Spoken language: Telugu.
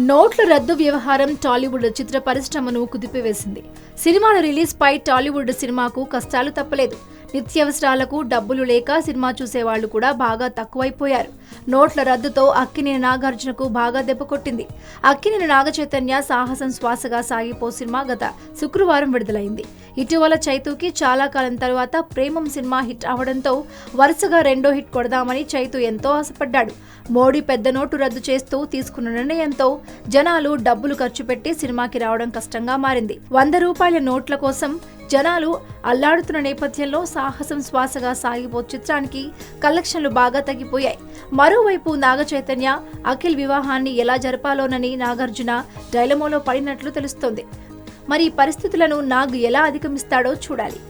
నోట్ల రద్దు వ్యవహారం టాలీవుడ్ చిత్ర పరిశ్రమను కుదిపివేసింది. సినిమాల రిలీజ్ పై టాలీవుడ్ సినిమాకు కష్టాలు తప్పలేదు. నిత్యావసరాలకు డబ్బులు లేక సినిమా చూసేవాళ్ళు కూడా బాగా తక్కువైపోయారు. నోట్ల రద్దుతో అక్కినేని నాగార్జునకు బాగా దెబ్బ కొట్టింది. అక్కినేని నాగచైతన్య సాహసం శ్వాసగా సాగిపో సినిమా గత శుక్రవారం విడుదలైంది. ఇటీవల చైతుకి చాలా కాలం తర్వాత ప్రేమం సినిమా హిట్ అవడంతో వరుసగా రెండో హిట్ కొడదామని చైతు ఎంతో ఆశపడ్డాడు. మోడీ పెద్ద నోటు రద్దు చేస్తూ తీసుకున్న నిర్ణయంతో జనాలు డబ్బులు ఖర్చు పెట్టి సినిమాకి రావడం కష్టంగా మారింది. వంద రూపాయల నోట్ల కోసం జనాలు అల్లాడుతున్న నేపథ్యంలో సాహసం శ్వాసగా సాగిపో చిత్రానికి కలెక్షన్లు బాగా తగ్గిపోయాయి. మరోవైపు నాగ చైతన్య అఖిల్ వివాహాన్ని ఎలా జరపాలోనని నాగార్జున డైలమోలో పడినట్లు తెలుస్తోంది. మరి పరిస్థితులను నాగ్ ఎలా అధిగమిస్తాడో చూడాలి.